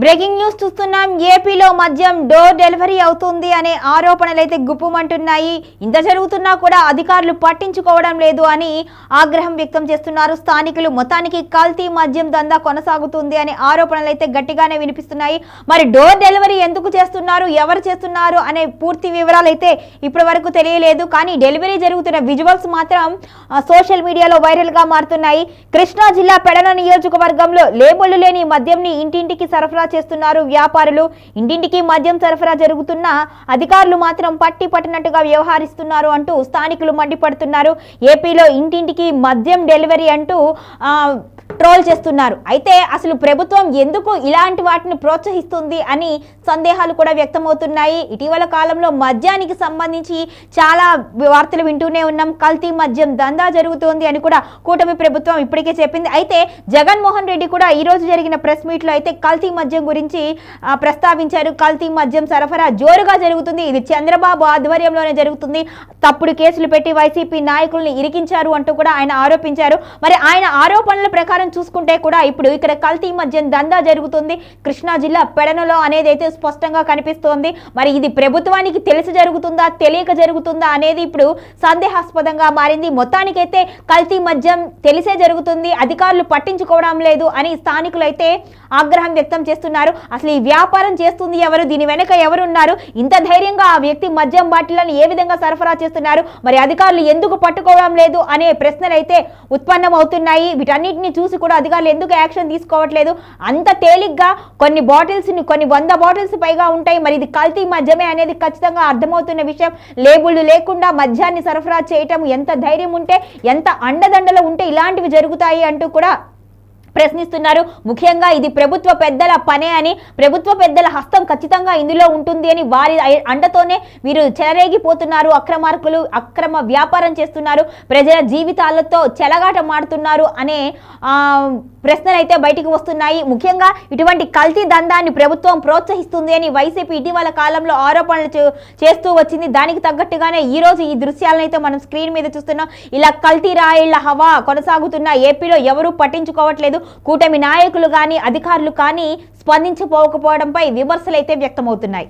Breaking news చూస్తున్నాం. ఏపీలో మద్యం డోర్ డెలివరీ అవుతుంది అనే ఆరోపణలు అయితే గుప్పుమంటున్నాయి. ఇంత జరుగుతున్నా కూడా అధికారులు పట్టించుకోవడం లేదు అని ఆగ్రహం వ్యక్తం చేస్తున్నారు. స్థానికులు మొత్తానికి కల్తీ మద్యం దందా కొనసాగుతుంది అనే ఆరోపణలు అయితే గట్టిగానే వినిపిస్తున్నాయి. మరి డోర్ డెలివరీ ఎందుకు చేస్తున్నారు? ఎవరు చేస్తున్నారు? అనే పూర్తి వివరాలు అయితే ఇప్పటి వరకు తెలియలేదు. కానీ డెలివరీ జరుగుతున్న విజువల్స్ మాత్రం సోషల్ మీడియాలో వైరల్గా మారుతున్నాయి. కృష్ణా జిల్లా పెడన నియోజకవర్గంలో లేబుళ్ళు లేని మద్యంని ఇంటింటికి సరఫరా చేస్తున్నారు వ్యాపారులు. ఇంటింటికి మద్యం సరఫరా జరుగుతున్న అధికారులు మాత్రం పట్టి పట్టినట్టుగా వ్యవహరిస్తున్నారు అంటూ స్థానికులు మండిపడుతున్నారు. ఏపీలో ఇంటింటికి మద్యం డెలివరీ అంటూ ట్రోల్ చేస్తున్నారు. అయితే అసలు ప్రభుత్వం ఎందుకు ఇలాంటి వాటిని ప్రోత్సహిస్తుంది అని సందేహాలు కూడా వ్యక్తమవుతున్నాయి. ఇటీవల కాలంలో మద్యానికి సంబంధించి చాలా వార్తలు వింటూనే ఉన్నాం. కల్తీ మద్యం దందా జరుగుతోంది అని కూడా కూటమి ప్రభుత్వం ఇప్పటికే చెప్పింది. అయితే జగన్మోహన్ రెడ్డి కూడా ఈ రోజు జరిగిన ప్రెస్ మీట్లో అయితే కల్తీ మద్యం గురించి ప్రస్తావించారు. కల్తీ మద్యం సరఫరా జోరుగా జరుగుతుంది. ఇది చంద్రబాబు ఆధ్వర్యంలోనే జరుగుతుంది. తప్పుడు కేసులు పెట్టి వైసీపీ నాయకుల్ని ఇరికించారు అంటూ కూడా ఆయన ఆరోపించారు. మరి ఆయన ఆరోపణల ప్రకారం చూసుకుంటే కూడా ఇప్పుడు ఇక్కడ కల్తీ మద్యం దందా జరుగుతుంది. కృష్ణా జిల్లా పెడనలో అనేది అయితే స్పష్టంగా కనిపిస్తోంది. మరి ఇది ప్రభుత్వానికి తెలిసి జరుగుతుందా తెలియక జరుగుతుందా అనేది ఇప్పుడు సందేహాస్పదంగా మారింది. మొత్తానికైతే కల్తీ మద్యం తెలిసే జరుగుతుంది. అధికారులు పట్టించుకోవడం లేదు అని స్థానికులు అయితే ఆగ్రహం వ్యక్తం చేస్తున్నారు. అసలు ఈ వ్యాపారం చేస్తుంది ఎవరు? దీని వెనుక ఎవరున్నారు? ఇంత ధైర్యంగా ఆ వ్యక్తి మద్యం బాటిళ్ళను ఏ విధంగా సరఫరా చేస్తున్నారు? మరి అధికారులు ఎందుకు పట్టుకోవడం లేదు? అనే ప్రశ్నలు అయితే ఉత్పన్నం అవుతున్నాయి వీటన్నిటిని చూసి కూడా అధికారులు ఎందుకు యాక్షన్ తీసుకోవట్లేదు? అంత తేలిగ్గా కొన్ని బాటిల్స్ని కొన్ని వంద బాటిల్స్ పైగా ఉంటాయి. మరి ఇది కల్తీ మద్యమే అనేది ఖచ్చితంగా అర్థమవుతున్న విషయం. లేబుల్ లేకుండా మద్యాన్ని సరఫరా చేయటం ఎంత ధైర్యం ఉంటే ఎంత అండదండలు ఉంటే ఇలాంటివి జరుగుతాయి అంటూ కూడా ప్రశ్నిస్తున్నారు. ముఖ్యంగా ఇది ప్రభుత్వ పెద్దల పనే అని ప్రభుత్వ పెద్దల హస్తం ఖచ్చితంగా ఇందులో ఉంటుంది అని వారి అండతోనే వీరు చెలరేగిపోతున్నారు. అక్రమార్కులు అక్రమ వ్యాపారం చేస్తున్నారు. ప్రజల జీవితాలతో చెలగాట మాడుతున్నారు అనే ప్రశ్నలు అయితే బయటికి వస్తున్నాయి. ముఖ్యంగా ఇటువంటి కల్తీ దందాన్ని ప్రభుత్వం ప్రోత్సహిస్తుంది అని వైసీపీ ఇటీవల కాలంలో ఆరోపణలు చేస్తూ వచ్చింది. దానికి తగ్గట్టుగానే ఈ రోజు ఈ దృశ్యాలను అయితే మనం స్క్రీన్ మీద చూస్తున్నాం. ఇలా కల్తీ రాయిళ్ళ హవా కొనసాగుతున్న ఏపీలో ఎవరూ పట్టించుకోవట్లేదు. కూటమి నాయకులు కానీ అధికారులు కానీ స్పందించిపోకపోవడంపై విమర్శలైతే వ్యక్తమవుతున్నాయి.